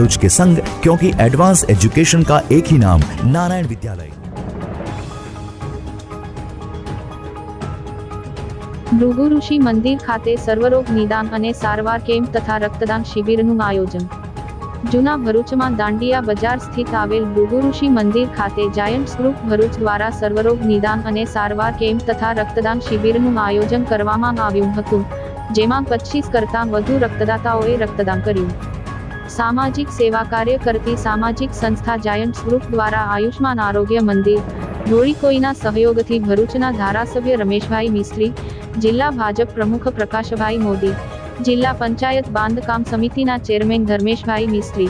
भरूच के संग क्योंकि एडवांस एजुकेशन का एक ही नाम नारायण विद्यालय ભૃગુ ઋષિ મંદિર ખાતે સર્વરોગ નિદાન અને સારવાર કેમ્પ તથા રક્તદાન શિબિરનું આયોજન જૂના ભરૂચમાં દાંડિયા બજાર સ્થિત આવેલ ભૃગુ ઋષિ મંદિર ખાતે જાયન્ટ્સ ગ્રુપ ભરૂચ દ્વારા સર્વરોગ નિદાન અને સારવાર કેમ્પ તથા રક્તદાન શિબિરનું આયોજન કરવામાં આવ્યું હતું જેમાં પચીસ કરતાં વધુ રક્તદાતાઓએ રક્તદાન કર્યું સામાજિક સેવા કાર્ય કરતી સામાજિક સંસ્થા જાયન્ટ્સ ગ્રુપ દ્વારા આયુષ્માન આરોગ્ય મંદિર, ધોળીકોઈના સહયોગથી ભરૂચના ધારાસભ્ય રમેશભાઈ મિસ્ત્રી, જિલ્લા ભાજપ પ્રમુખ પ્રકાશભાઈ મોદી, જિલ્લા પંચાયત બાંધકામ સમિતિના ચેરમેન ધર્મેશભાઈ મિસ્ત્રી,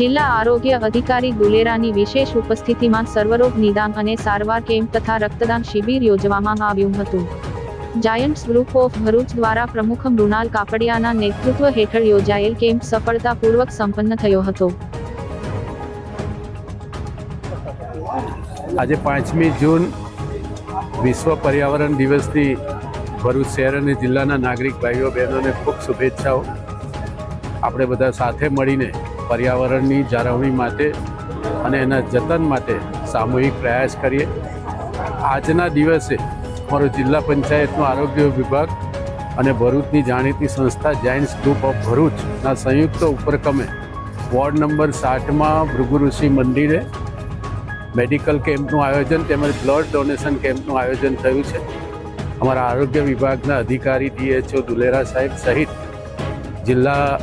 જિલ્લા આરોગ્ય અધિકારી ગુલેરાની વિશેષ ઉપસ્થિતિમાં સર્વરોગ નિદાન અને સારવાર કેમ્પ તથા રક્તદાન શિબિર યોજવામાં આવ્યું હતું. જાયન્ટ્સ ગ્રુપ ઓફ ભરૂચ દ્વારા પ્રમુખ મૃણાલ કાપડિયાના નેતૃત્વ હેઠળ યોજાયેલ કેમ્પ સફળતાપૂર્વક સંપન્ન થયો હતો. આજે પાંચમી જૂન વિશ્વ પર્યાવરણ દિવસની ભરૂચ શહેર અને જિલ્લાના નાગરિક ભાઈઓ બહેનોને ખૂબ શુભેચ્છાઓ. આપણે બધા સાથે મળીને પર્યાવરણની જાળવણી માટે અને એના જતન માટે સામૂહિક પ્રયાસ કરીએ. આજના દિવસે અમારો જિલ્લા પંચાયતનો આરોગ્ય વિભાગ અને ભરૂચની જાણીતી સંસ્થા જાયન્ટ્સ ગ્રુપ ઓફ ભરૂચના સંયુક્ત ઉપક્રમે વોર્ડ નંબર સાઠમાં ભૃગુ ઋષિ મંદિરે મેડિકલ કેમ્પનું આયોજન તેમજ બ્લડ ડોનેશન કેમ્પનું આયોજન થયું છે. અમારા આરોગ્ય વિભાગના અધિકારી ડીએચઓ દુલેરા સાહેબ સહિત જિલ્લા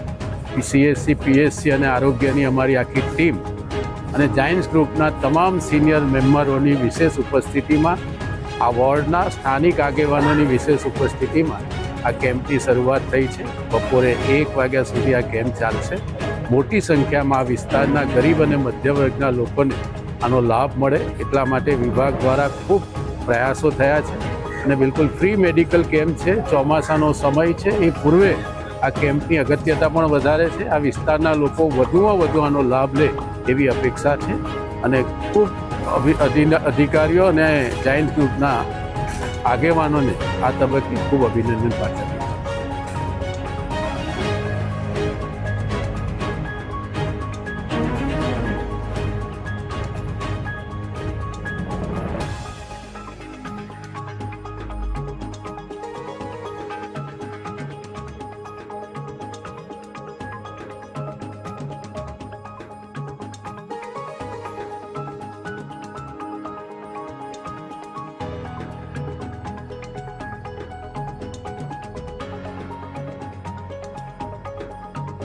સીએસસી પીએસસી અને આરોગ્યની અમારી આખી ટીમ અને જાયન્ટ્સ ગ્રુપના તમામ સિનિયર મેમ્બરોની વિશેષ ઉપસ્થિતિમાં આ વોર્ડના સ્થાનિક આગેવાનોની વિશેષ ઉપસ્થિતિમાં આ કેમ્પની શરૂઆત થઈ છે. બપોરે એક વાગ્યા સુધી આ કેમ્પ ચાલશે. મોટી સંખ્યામાં આ વિસ્તારના ગરીબ અને મધ્યવર્ગના લોકોને આનો લાભ મળે એટલા માટે વિભાગ દ્વારા ખૂબ પ્રયાસો થયા છે. અને બિલકુલ ફ્રી મેડિકલ કેમ્પ છે. ચોમાસાનો સમય છે. એ પૂર્વે આ કેમ્પની અગત્યતા પણ વધારે છે. આ વિસ્તારના લોકો વધુમાં વધુ આનો લાભ લે એવી અપેક્ષા છે. અને ખૂબ અધિકારીઓ અને જાયન્ટ ગ્રુપના આગેવાનોને આ તબક્કે ખૂબ અભિનંદન પાઠવું.